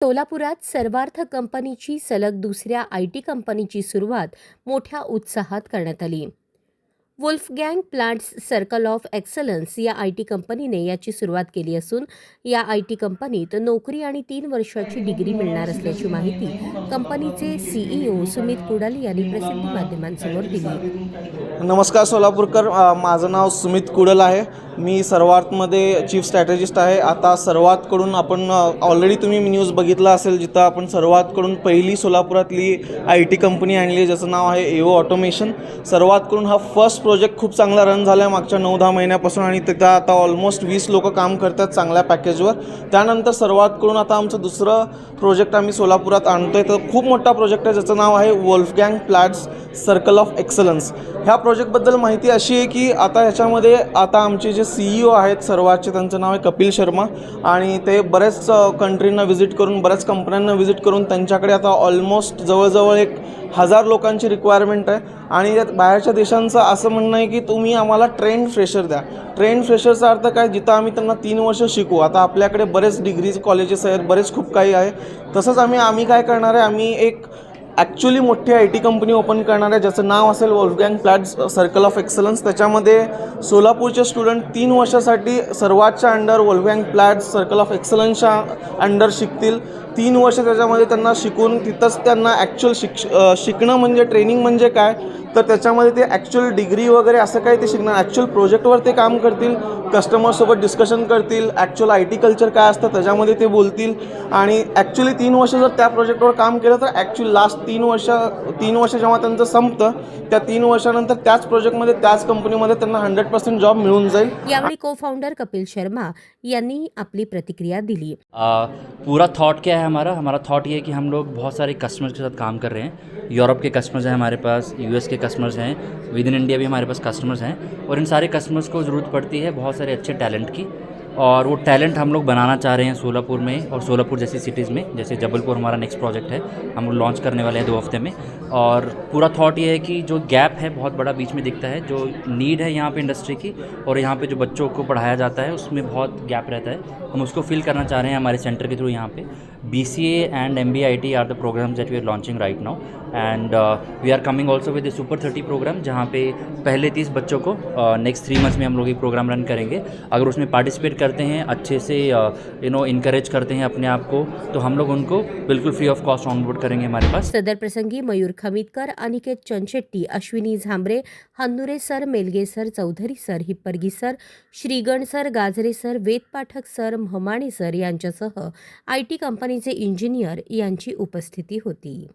सोलापुरात सर्वार्थ कंपनीची सलग दुसऱ्या आय टी कंपनीची सुरुवात मोठ्या उत्साहात करण्यात आली. Wolfgang plants circle of excellence या आय टी कंपनीने याची सुरुवात केली असून या आय टी कंपनीत नोकरी आणि तीन वर्षाची डिग्री मिळणार असल्याची माहिती कंपनीचे सीईओ सुमित कुडाल यांनी प्रसिद्धी माध्यमांसमोर दिली. नमस्कार सोलापूरकर माझं नाव सुमित कुडल आहे. मी सर्वातमध्ये चीफ स्ट्रॅटेजिस्ट आहे. आता सर्वातकडून आपण ऑलरेडी तुम्ही न्यूज बघितला असेल जिथं आपण सर्वातकडून पहिली सोलापुरातली आय टी कंपनी आणली आहे ज्याचं नाव आहे एओ ऑटोमेशन सर्वातकडून हा फर्स्ट प्रोजेक्ट खूप चांगला रन झाला आहे मागच्या नऊ दहा महिन्यापासून आणि तिथं आता ऑलमोस्ट वीस लोक काम करतात चांगल्या पॅकेजवर त्यानंतर सर्वातकडून आता आमचं दुसरं प्रोजेक्ट आम्ही सोलापुरात आणतो आहे तर खूप मोठा प्रोजेक्ट आहे ज्याचं नाव आहे Wolfgang plats circle of excellence. ह्या प्रोजेक्टबद्दल माहिती अशी आहे की आता ह्याच्यामध्ये आता आमचे जे सीईओ आहेत सर्वाचे त्यांचं नाव आहे कपिल शर्मा. आणि ते बऱ्याच कंट्रींना व्हिजिट करून बऱ्याच कंपन्यांना व्हिजिट करून त्यांच्याकडे आता ऑलमोस्ट जवळजवळ एक हजार लोकांची रिक्वायरमेंट आहे. आणि यात बाहेरच्या देशांचं असं म्हणणं आहे की तुम्ही आम्हाला ट्रेंड फ्रेशर द्या. ट्रेंड फ्रेशरचा अर्थ काय? जिथं आम्ही त्यांना तीन वर्ष शिकू. आता आपल्याकडे बरेच डिग्रीज कॉलेजेस आहेत बरेच खूप काही आहे. तसंच आम्ही आम्ही काय करणार आहे? आम्ही एक ॲक्च्युली मोठी आय टी कंपनी ओपन करणार आहे ज्याचं नाव असेल Wolfgang flats circle of excellence त्याच्यामध्ये सोलापूरचे स्टुडंट तीन वर्षासाठी सर्वातच्या under Wolfgang flats circle of एक्सलन्सच्या under शिकतील. तीन वर्ष त्याच्यामध्ये त्यांना शिकून तिथंच त्यांना ॲक्च्युअल शिक्ष शिकणं म्हणजे ट्रेनिंग म्हणजे काय? तर त्याच्यामध्ये ते ॲक्च्युअल डिग्री वगैरे असं काय ते शिकणार. ॲक्च्युअल प्रोजेक्टवर ते काम करतील कस्टमरसोबत डिस्कशन करतील ॲक्च्युअल आय टी कल्चर काय असतं त्याच्यामध्ये ते बोलतील. आणि ॲक्च्युली तीन वर्ष जर त्या प्रोजेक्टवर काम केलं तर ॲक्च्युअली लास्ट तीन वर्ष तीन वर्ष जेव्हा त्यांचं संपतं त्या तीन वर्षानंतर त्याच प्रोजेक्टमध्ये त्याच कंपनीमध्ये त्यांना हंड्रेड पर्सेंट जॉब मिळून जाईल. यावेळी को फाउंडर कपिल शर्मा यांनी आपली प्रतिक्रिया दिली. आ, पूरा थॉट क्या है हमारा? हमारा थॉट ये है कि हम लोग बहुत सारे कस्टमर्स के साथ काम कर रहे हैं। यूरोप के कस्टमर्स हैं हमारे पास यूएस के कस्टमर्स हैं विद इन इंडिया भी हमारे पास कस्टमर्स हैं और इन सारे कस्टमर्स को ज़रूरत पड़ती है बहुत सारे अच्छे टैलेंट की। और वो टैलेंट हम लोग बनाना चाह रहे हैं सोलापुर में और सोलापुर जैसी सिटीज़ में, जैसे जबलपुर हमारा नेक्स्ट प्रोजेक्ट है, हम लोग लॉन्च करने वाले हैं दो हफ़्ते में। और पूरा थॉट ये है कि जो गैप है बहुत बड़ा बीच में दिखता है, जो नीड है यहाँ पे इंडस्ट्री की और यहाँ पे जो बच्चों को पढ़ाया जाता है, उसमें बहुत गैप रहता है। हम उसको फिल करना चाह रहे हैं हमारे सेंटर के थ्रू यहाँ पे। B C and M B I T are the launching right we launching right now and we are coming also with super thirty programme जहाँ पे पहले तीस बच्चों को नेक्स्ट थ्री मंथ्स में हम लोग ये प्रोग्राम रन करेंगे। अगर उसमें पार्टिसिपेट करते हैं अच्छे से यू नो इनकरेज करते हैं अपने आप को तो हम लोग उनको बिल्कुल फ्री ऑफ कॉस्ट ऑनबोर्ड करेंगे हमारे पास। सदर प्रसंगी Mayur Khamitkar Aniket Chanchetti Ashwini Zambare Hannure sir Melge sir Chaudhari sir Hippargi sir Shrigan sir Gajare sir Ved Pathak sir Mahamane sir यांच्यासह आय टी कंपनी कंपनीचे इंजिनियर यांची उपस्थिती होती.